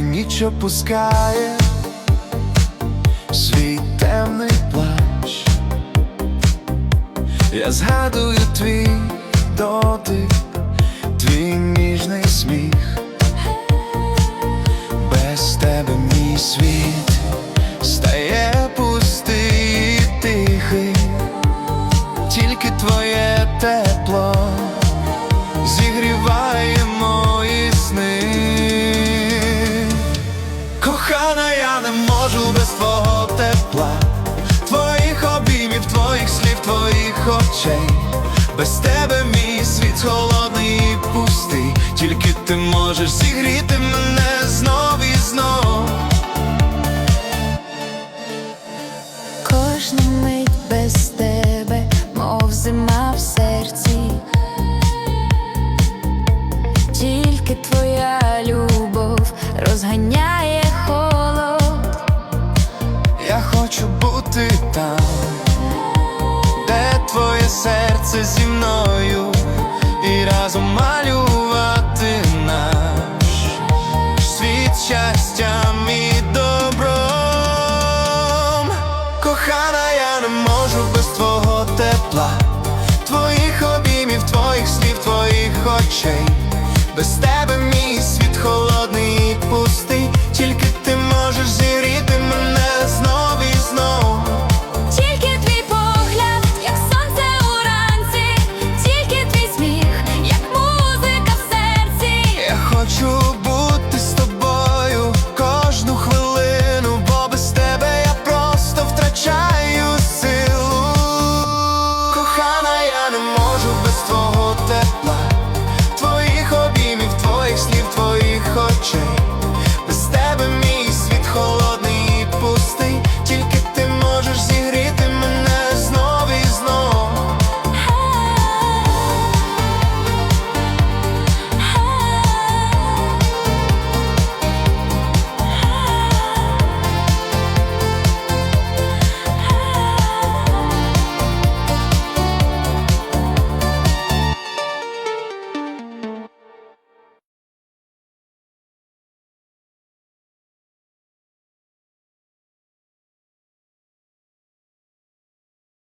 ніч опускає свій темний плач, я згадую твій дотик, твій ніжний сміх, без тебе мій світ твого тепла, твоїх обіймів, твоїх слів, твоїх очей. Без тебе мій світ холодний і пустий, тільки ти можеш зігріти мене знов і знов. Кожна серце зі мною, і разом малювати наш світ щастям і добром. Кохана, я не можу без твого тепла, твоїх обіймів, твоїх слів, твоїх очей. Без тебе